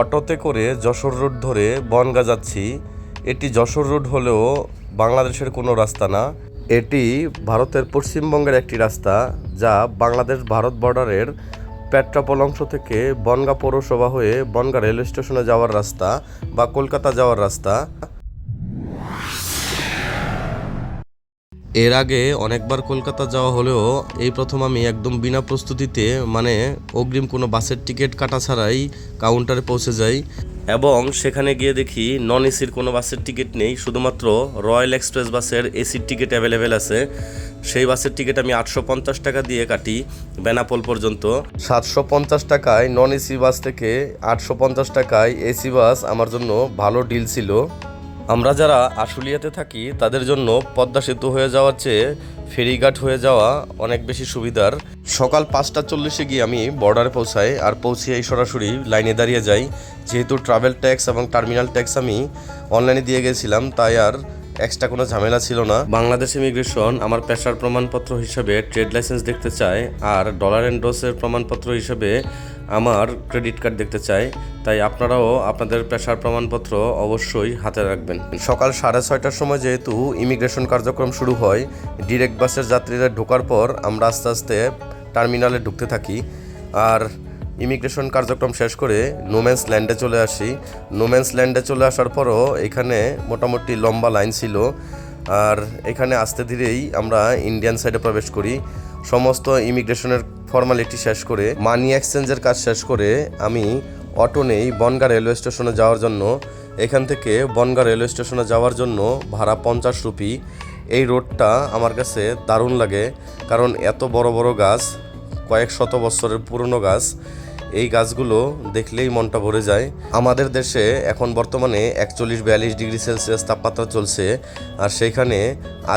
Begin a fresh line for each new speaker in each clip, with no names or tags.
অটোতে করে যশোর রোড ধরে বনগা যাচ্ছি। এটি যশোর রোড হলেও বাংলাদেশের কোনো রাস্তা না। এটি ভারতের পশ্চিমবঙ্গের একটি রাস্তা, যা বাংলাদেশ ভারত বর্ডারের পেট্রাপল অংশ থেকে বনগা পৌরসভা হয়ে বনগা রেল স্টেশনে যাওয়ার রাস্তা বা কলকাতা যাওয়ার রাস্তা। এর আগে অনেকবার কলকাতা যাওয়া হলেও এই প্রথম আমি একদম বিনা প্রস্তুতিতে মানে অগ্রিম কোনো বাসের টিকিট কাটা ছাড়াই কাউন্টারে পৌঁছে যাই। এবং সেখানে গিয়ে দেখি নন এসির কোনো বাসের টিকিট নেই, শুধুমাত্র রয়্যাল এক্সপ্রেস বাসের এসির টিকিট অ্যাভেলেবেল আছে। সেই বাসের টিকিট আমি আটশো পঞ্চাশ টাকা দিয়ে কাটি বেনাপোল পর্যন্ত। সাতশো পঞ্চাশ টাকায় নন এসি বাস থেকে আটশো পঞ্চাশ টাকায় এসি বাস আমার জন্য ভালো ডিল ছিল। আমরা যারা আশুলিয়াতে থাকি, তাদের জন্য পদ্মা সেতু হয়ে যাওয়ার চেয়ে ফেরিঘাট হয়ে যাওয়া অনেক বেশি সুবিধার। সকাল পাঁচটা চল্লিশে গিয়ে আমি বর্ডারে পৌঁছাই আর পৌঁছিয়ে সরাসরি লাইনে দাঁড়িয়ে যাই। যেহেতু ট্রাভেল ট্যাক্স এবং টার্মিনাল ট্যাক্স আমি অনলাইনে দিয়ে গেছিলাম, তাই আর এক্সট্রা কোনো ঝামেলা ছিল না। বাংলাদেশ ইমিগ্রেশন আমার পেশার প্রমাণপত্র হিসেবে ট্রেড লাইসেন্স দেখতে চায় আর ডলার অ্যান্ড ডোসের প্রমাণপত্র হিসেবে আমার ক্রেডিট কার্ড দেখতে চাই তাই আপনারাও আপনাদের পেশার প্রমাণপত্র অবশ্যই হাতে রাখবেন। সকাল সাড়ে ছয়টার সময় যেহেতু ইমিগ্রেশন কার্যক্রম শুরু হয় ডিরেক্ট বাসের যাত্রীরা ঢোকার পর আমরা আস্তে আস্তে টার্মিনালে ঢুকতে থাকি। আর ইমিগ্রেশন কার্যক্রম শেষ করে নোম্যান্স ল্যান্ডে চলে আসি। নোম্যান্স ল্যান্ডে চলে আসার পরও এখানে মোটামুটি লম্বা লাইন ছিল। আর এখানে আস্তে ধীরেই আমরা ইন্ডিয়ান সাইডে প্রবেশ করি। সমস্ত ইমিগ্রেশনের ফর্মালিটি শেষ করে, মানি এক্সচেঞ্জের কাজ শেষ করে আমি অটো নেই বনগা রেলওয়ে স্টেশনে যাওয়ার জন্য। এখান থেকে বনগা রেলওয়ে স্টেশনে যাওয়ার জন্য ভাড়া পঞ্চাশ রুপি। এই রোডটা আমার কাছে দারুণ লাগে, কারণ এত বড় বড় গাছ, কয়েক শত বছরের পুরনো গাছ। এই গাছগুলো দেখলেই মনটা ভরে যায়। আমাদের দেশে এখন বর্তমানে একচল্লিশ বিয়াল্লিশ ডিগ্রি সেলসিয়াস তাপমাত্রা চলছে, আর সেইখানে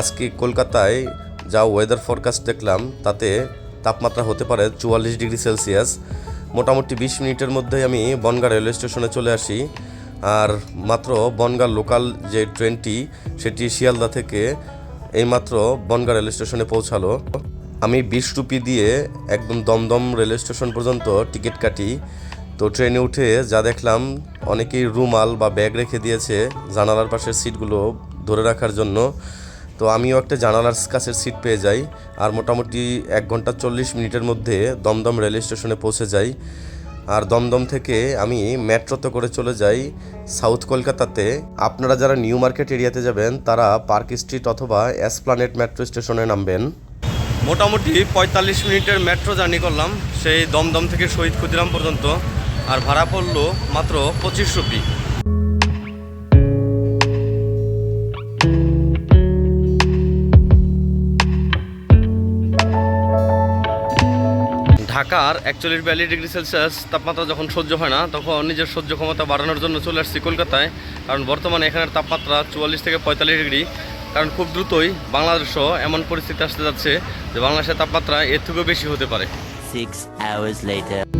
আজকে কলকাতায় যা ওয়েদার ফরকাস্ট দেখলাম, তাতে তাপমাত্রা হতে পারে চুয়াল্লিশ ডিগ্রি সেলসিয়াস। মোটামুটি বিশ মিনিটের মধ্যেই আমি বনগা রেলওয়ে স্টেশনে চলে আসি, আর মাত্র বনগা লোকাল যে ট্রেনটি, সেটি শিয়ালদা থেকে এইমাত্র বনগা রেল স্টেশনে পৌঁছালো। আমি বিশ রুপি দিয়ে একদম দমদম রেল স্টেশন পর্যন্ত টিকিট কাটি। তো ট্রেনে উঠে যা দেখলাম, অনেকেই রুমাল বা ব্যাগ রেখে দিয়েছে জানালার পাশের সিটগুলো ধরে রাখার জন্য। তো আমিও একটা জানালার কাছের সিট পেয়ে যাই আর মোটামুটি এক ঘণ্টা চল্লিশ মিনিটের মধ্যে দমদম রেল স্টেশনে পৌঁছে যাই। আর দমদম থেকে আমি মেট্রোতে করে চলে যাই সাউথ কলকাতাতে। আপনারা যারা নিউ মার্কেট এরিয়াতে যাবেন, তারা পার্ক স্ট্রিট অথবা এসপ্লানেট মেট্রো স্টেশনে নামবেন। মোটামুটি পঁয়তাল্লিশ মিনিটের মেট্রো জার্নি করলাম, সেই দমদম থেকে শহীদ ক্ষুদিরাম পর্যন্ত, আর ভাড়া পড়ল মাত্র পঁচিশ রুপি। ঢাকার একচল্লিশ বিয়াল্লিশ ডিগ্রি সেলসিয়াস তাপমাত্রা যখন সহ্য হয় না, তখন নিজের সহ্য ক্ষমতা বাড়ানোর জন্য চলে আসছি কলকাতায়, কারণ বর্তমানে এখানের তাপমাত্রা চুয়াল্লিশ থেকে পঁয়তাল্লিশ ডিগ্রি। কারণ খুব দ্রুতই বাংলাদেশও এমন পরিস্থিতি আসতে যাচ্ছে যে বাংলাদেশের তাপমাত্রা এর থেকেও বেশি হতে পারে
6 hours later.